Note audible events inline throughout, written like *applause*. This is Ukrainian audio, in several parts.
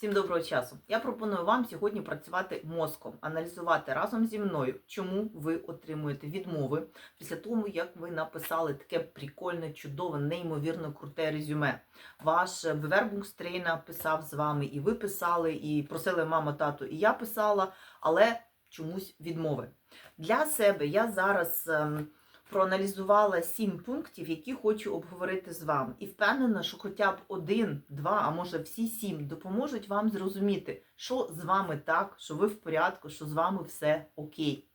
Всім доброго часу. Я пропоную вам сьогодні працювати мозком, аналізувати разом зі мною, чому ви отримуєте відмови після того, як ви написали таке прикольне, чудове, неймовірно круте резюме. Ваш Bewerbungstrainer писав з вами, і ви писали, і просили мама, тату, і я писала, але чомусь відмови. Для себе я зараз. Проаналізувала сім пунктів, які хочу обговорити з вами. І впевнена, що хоча б один, два, а може всі сім допоможуть вам зрозуміти, що з вами так, що ви в порядку, що з вами все окей.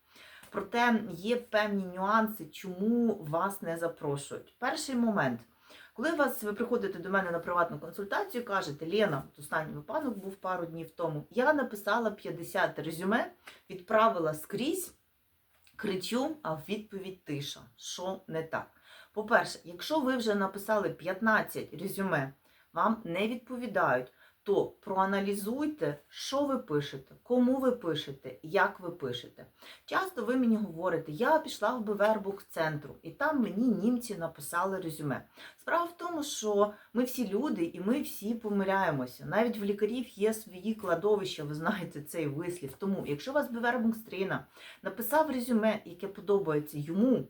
Проте є певні нюанси, чому вас не запрошують. Перший момент. Коли вас ви приходите до мене на приватну консультацію, кажете, Лена, останній випадок був пару днів тому. Я написала 50 резюме, відправила скрізь, кричу, а в відповідь тиша. Що не так? По-перше, якщо ви вже написали 15 резюме, вам не відповідають, то проаналізуйте, що ви пишете, кому ви пишете, як ви пишете. Часто ви мені говорите, я пішла в Бевербук центру, і там мені німці написали резюме. Справа в тому, що ми всі люди і ми всі помиляємося. Навіть в лікарів є свої кладовища, ви знаєте цей вислів. Тому, якщо вас Бевербунгстріна написав резюме, яке подобається йому,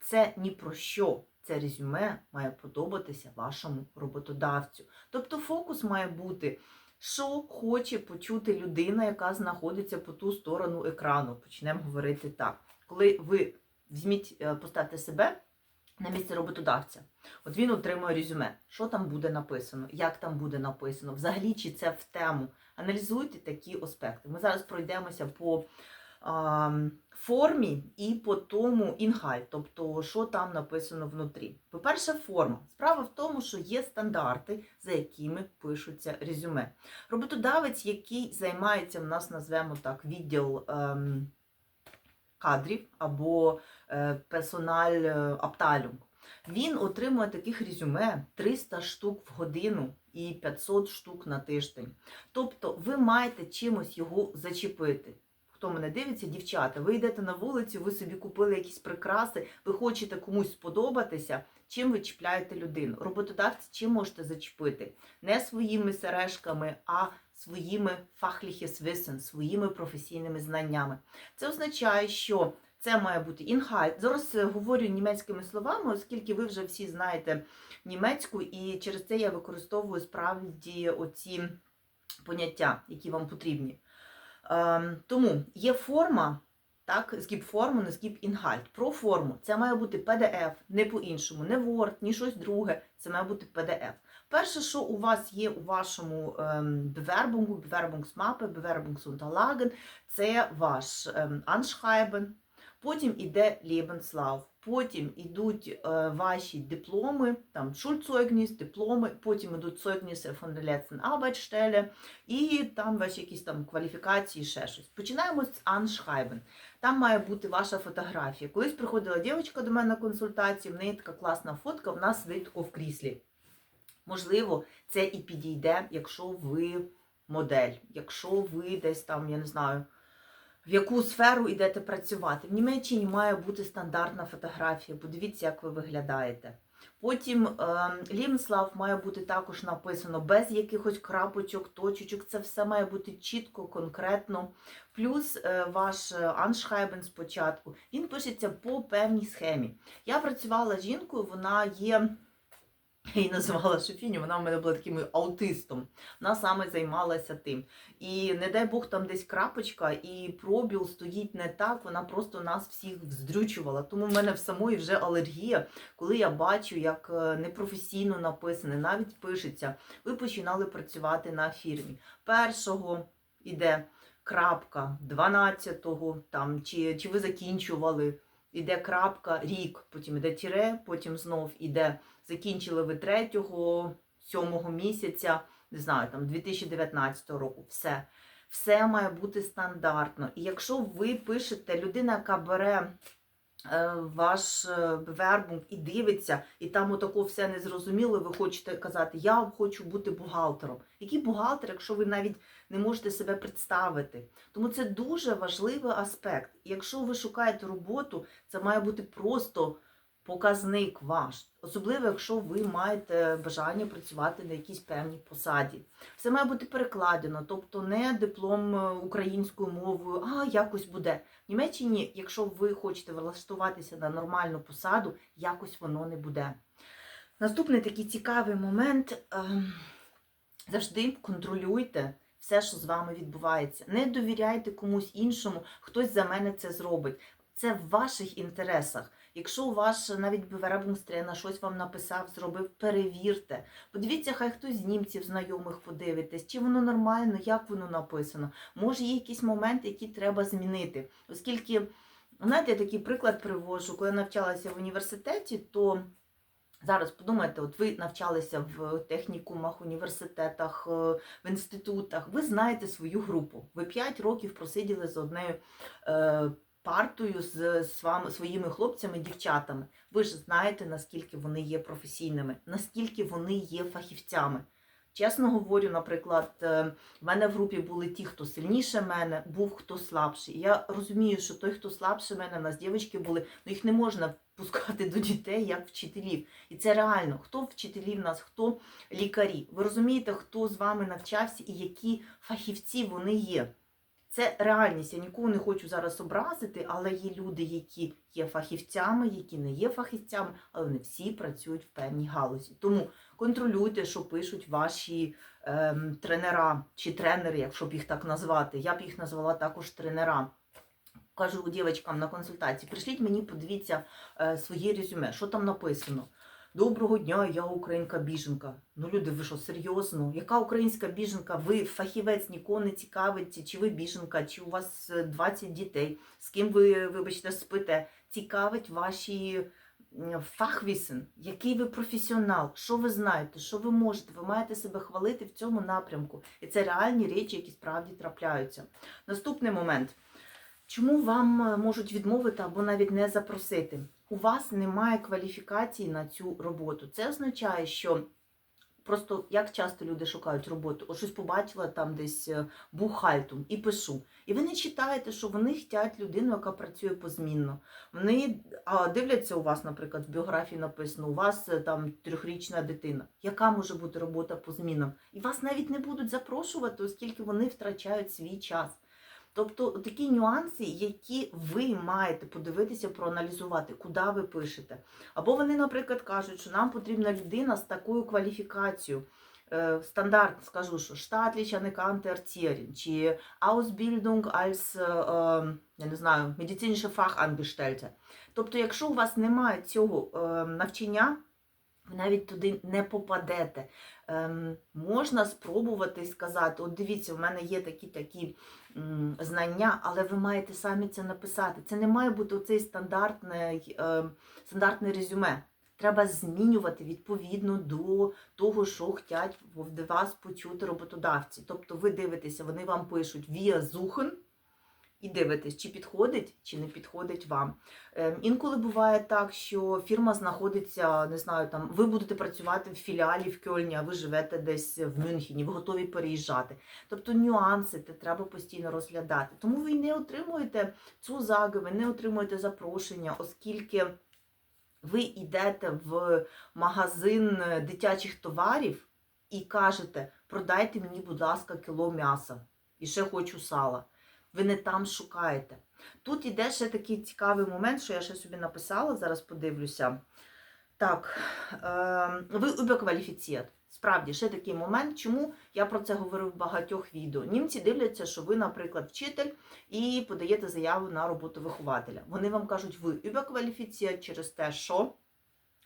це ні про що. Це резюме має подобатися вашому роботодавцю. Тобто фокус має бути, що хоче почути людина, яка знаходиться по ту сторону екрану. Почнемо говорити так. Коли ви візьміть, е, поставте себе на місце роботодавця, от він отримує резюме. Що там буде написано, як там буде написано, взагалі чи це в тему. Аналізуйте такі аспекти. Ми зараз пройдемося по формі і по тому інхайт, тобто що там написано внутрі. По-перше, форма. Справа в тому, що є стандарти, за якими пишуться резюме. Роботодавець, який займається, в нас назвемо так, відділ ем, кадрів або е, персональ е, апталюнг, він отримує таких резюме 300 штук в годину і 500 штук на тиждень. Тобто ви маєте чимось його зачепити. Хто мене дивиться, дівчата, ви йдете на вулицю, ви собі купили якісь прикраси, ви хочете комусь сподобатися, чим ви чіпляєте людину. Роботодавці чим можете зачепити? Не своїми сережками, а своїми фахліхес wissen, своїми професійними знаннями. Це означає, що це має бути інхайт. Зараз е, говорю німецькими словами, оскільки ви вже всі знаєте німецьку, і через це я використовую справді оці поняття, які вам потрібні. Ем, тому є форма, так, згіб форму, не згіб інгальт. Про форму. Це має бути PDF, не по-іншому, не Word, ні щось друге. Це має бути PDF. Перше, що у вас є у вашому ем, Bewerbung, Bewerbungsmappe, Bewerbungsunterlagen, це ваш ем, Anschreiben, потім іде Lebenslauf, потім йдуть е, ваші дипломи, там Schulzeugnis, дипломи, потім йдуть Zeugnisse von der letzten і там ваші якісь там кваліфікації, ще щось. Починаємо з Anschreiben. Там має бути ваша фотографія. Колись приходила дівчинка до мене на консультацію, в неї така класна фотка, вона сидить тако в кріслі. Можливо, це і підійде, якщо ви модель, якщо ви десь там, я не знаю, в яку сферу йдете працювати. В Німеччині має бути стандартна фотографія. Подивіться, як ви виглядаєте. Потім Лімслав має бути також написано без якихось крапочок, точечок. Це все має бути чітко, конкретно. Плюс е, ваш аншхайбен спочатку. Він пишеться по певній схемі. Я працювала з жінкою, вона є. Я її називала Шефіню, вона в мене була таким аутистом. Вона саме займалася тим. І не дай Бог там десь крапочка, і пробіл стоїть не так, вона просто нас всіх вздрючувала. Тому в мене в самої вже алергія, коли я бачу, як е, непрофесійно написане, навіть пишеться. Ви починали працювати на фірмі. Першого іде крапка, 12-го, там, чи, чи ви закінчували. Іде крапка, рік, потім іде тіре, потім знов іде, закінчили ви 3 7 місяця, не знаю, там 2019 року. Все. Все має бути стандартно. І якщо ви пишете, людина, яка бере е, ваш е, вербунг і дивиться, і там отако все незрозуміло, ви хочете казати, я хочу бути бухгалтером. Який бухгалтер, якщо ви навіть не можете себе представити? Тому це дуже важливий аспект. І якщо ви шукаєте роботу, це має бути просто показник ваш, особливо якщо ви маєте бажання працювати на якійсь певній посаді. Все має бути перекладено, тобто не диплом е, українською мовою, а якось буде. В Німеччині, якщо ви хочете влаштуватися на нормальну посаду, якось воно не буде. Наступний такий цікавий момент. ем, Завжди контролюйте все, що з вами відбувається. Не довіряйте комусь іншому, хтось за мене це зробить. Це в ваших інтересах. Якщо ваш навіть Беверабунгстрена щось вам написав, зробив, перевірте. Подивіться, хай хтось з німців знайомих подивитесь, чи воно нормально, як воно написано. Може, є якісь моменти, які треба змінити. Оскільки, знаєте, я такий приклад привожу, коли я навчалася в університеті, то зараз подумайте, от ви навчалися в технікумах, університетах, е, в інститутах, ви знаєте свою групу. Ви 5 років просиділи з однею. Партою з, з вами, своїми хлопцями, дівчатами. Ви ж знаєте, наскільки вони є професійними, наскільки вони є фахівцями. Чесно говорю, наприклад, е, в мене в групі були ті, хто сильніше мене, був хто слабший. Я розумію, що той, хто слабше мене, в нас дівчатки були, ну їх не можна пускати до дітей як вчителів. І це реально. Хто вчителі в нас, хто лікарі. Ви розумієте, хто з вами навчався і які фахівці вони є. Це реальність. Я нікого не хочу зараз образити, але є люди, які є фахівцями, які не є фахівцями, але вони всі працюють в певній галузі. Тому контролюйте, що пишуть ваші ем, тренера чи тренери, якщо б їх так назвати. Я б їх назвала також тренера. Кажу дівчаткам на консультації, прийшліть мені, подивіться е, своє резюме, що там написано. Доброго дня, я українка біженка. Ну, люди, ви що, серйозно? Яка українська біженка? Ви фахівець нікого не цікавить, чи ви біженка, чи у вас е, 20 дітей, з ким ви, вибачте, спите. Цікавить ваші фахвісен, який ви професіонал, що ви знаєте, що ви можете, ви маєте себе хвалити в цьому напрямку. І це реальні речі, які справді трапляються. Наступний момент. Чому вам е, можуть відмовити або навіть не запросити? У вас немає кваліфікації на цю роботу. Це означає, що просто як часто люди шукають роботу, от щось побачила там десь е, бухгалтум і пишу. І ви не читаєте, що вони хочуть людину, яка працює позмінно. Вони дивляться у вас, наприклад, в біографії написано, у вас е, там трьохрічна дитина. Яка може бути робота по змінам? І вас навіть не будуть запрошувати, оскільки вони втрачають свій час. Тобто такі нюанси, які ви маєте подивитися, проаналізувати, куди ви пишете. Або вони, наприклад, кажуть, що нам потрібна людина з такою кваліфікацією. Е, Стандарт, скажу, що Anerkannte Erzieherin, чи Ausbildung als, е, е, я не знаю, медицинська Fachangestellte. Тобто, якщо у вас немає цього навчання, ви навіть туди не попадете. Ем, можна спробувати сказати: от дивіться, в мене є такі-такі м, знання, але ви маєте самі це написати. Це не має бути оцей стандартний, е, стандартне резюме. Треба змінювати відповідно до того, що хочуть в вас почути роботодавці. Тобто ви дивитеся, вони вам пишуть via Suchen, і дивитесь, чи підходить, чи не підходить вам. Ем, Інколи буває так, що фірма знаходиться, не знаю, там ви будете працювати в філіалі в Кьольні, а ви живете десь в Мюнхені, ви готові переїжджати. Тобто нюанси це треба постійно розглядати. Тому ви не отримуєте цю загу, ви не отримуєте запрошення, оскільки ви йдете в магазин дитячих товарів і кажете, продайте мені, будь ласка, кіло м'яса. І ще хочу сала. Ви не там шукаєте. Тут іде ще такий цікавий момент, що я ще собі написала, зараз подивлюся. Так, е, ви убекваліфіцієт. Справді, ще такий момент, чому я про це говорив в багатьох відео. Німці дивляться, що ви, наприклад, вчитель і подаєте заяву на роботу вихователя. Вони вам кажуть, ви убекваліфіцієт через те, що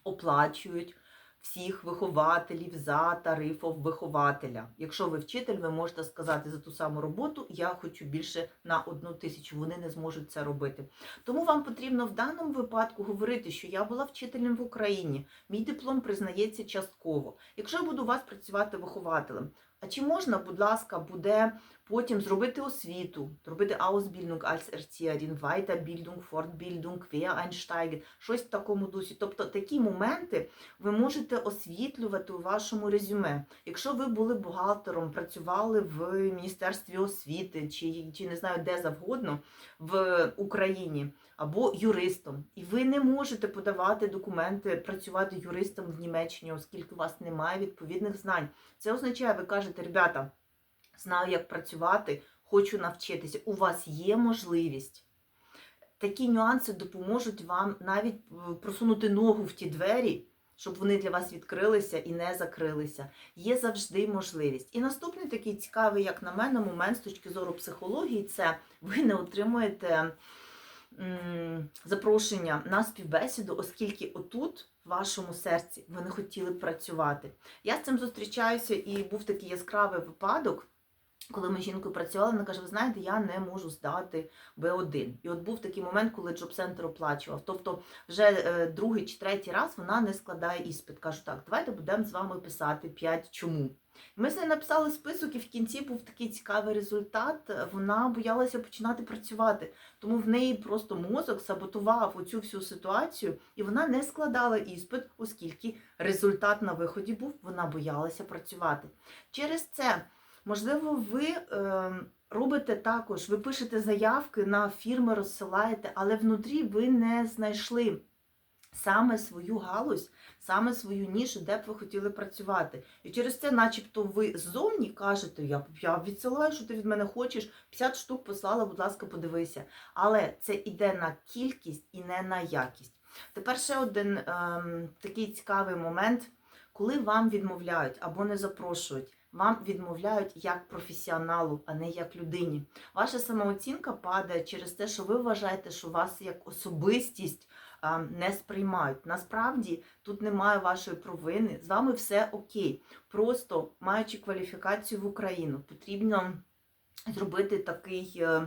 оплачують всіх вихователів за тарифом вихователя. Якщо ви вчитель, ви можете сказати за ту саму роботу, я хочу більше на одну тисячу. Вони не зможуть це робити. Тому вам потрібно в даному випадку говорити, що я була вчителем в Україні, мій диплом признається частково. Якщо я буду у вас працювати вихователем, а чи можна, будь ласка, буде потім зробити освіту, зробити Ausbildung als Erzieherin, Weiterbildung, Fortbildung, Quereinsteigen, щось в такому дусі. Тобто такі моменти ви можете освітлювати у вашому резюме. Якщо ви були бухгалтером, працювали в Міністерстві освіти чи, чи не знаю де завгодно в Україні, або юристом, і ви не можете подавати документи, працювати юристом в Німеччині, оскільки у вас немає відповідних знань. Це означає, ви кажете, ребята, знаю, як працювати, хочу навчитися. У вас є можливість. Такі нюанси допоможуть вам навіть е, просунути ногу в ті двері, щоб вони для вас відкрилися і не закрилися. Є завжди можливість. І наступний такий цікавий, як на мене, момент з точки зору психології, це ви не отримуєте запрошення на співбесіду, оскільки отут, вашому серці, ви не хотіли працювати. Я з цим зустрічаюся, і був такий яскравий випадок. Коли ми з жінкою працювали, вона каже: ви знаєте, я не можу здати Б1. І от був такий момент, коли Джоб-центр оплачував. Тобто, вже е, другий чи третій раз вона не складає іспит. Кажу, так, давайте будемо з вами писати 5 чому. Ми з нею написали список, і в кінці був такий цікавий результат. Вона боялася починати працювати, тому в неї просто мозок саботував оцю всю ситуацію, і вона не складала іспит, оскільки результат на виході був, вона боялася працювати. Через це. Можливо, ви е, робите також, ви пишете заявки на фірми, розсилаєте, але внутрі ви не знайшли саме свою галузь, саме свою нішу, де б ви хотіли працювати. І через це, начебто, ви ззовні кажете, я, я відсилаю, що ти від мене хочеш, 50 штук послала, будь ласка, подивися. Але це йде на кількість і не на якість. Тепер ще один ем, такий цікавий момент, коли вам відмовляють або не запрошують. Вам відмовляють як професіоналу, а не як людині. Ваша самооцінка падає через те, що ви вважаєте, що вас як особистість не сприймають. Насправді тут немає вашої провини, з вами все окей. Просто маючи кваліфікацію в Україну, потрібно зробити такий. е,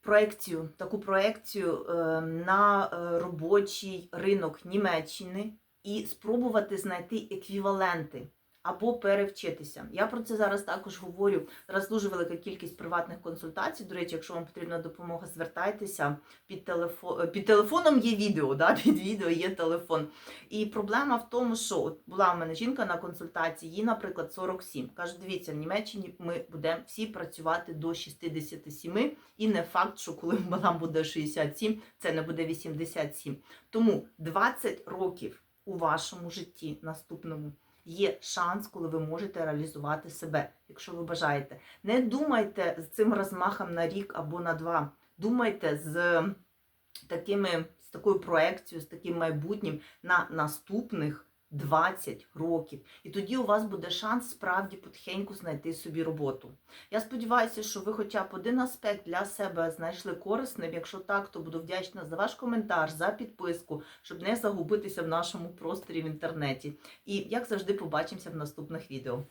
Проекцію, таку проекцію е, на е, робочий ринок Німеччини і спробувати знайти еквіваленти або перевчитися. Я про це зараз також говорю. Зараз дуже велика кількість приватних консультацій. До речі, якщо вам потрібна допомога, звертайтеся під телефон. Під телефоном є відео, да? *laughs* під відео є телефон. І проблема в тому, що от була в мене жінка на консультації, їй, наприклад, 47. Каже, дивіться, в Німеччині ми будемо всі працювати до 67, і не факт, що коли *laughs* нам буде 67, це не буде 87. Тому 20 років у вашому житті наступному є шанс, коли ви можете реалізувати себе, якщо ви бажаєте. Не думайте з цим розмахом на рік або на два. Думайте з такими, з такою проекцією, з таким майбутнім на наступних 20 років. І тоді у вас буде шанс справді потихеньку знайти собі роботу. Я сподіваюся, що ви хоча б один аспект для себе знайшли корисним. Якщо так, то буду вдячна за ваш коментар, за підписку, щоб не загубитися в нашому просторі в інтернеті. І як завжди, побачимося в наступних відео.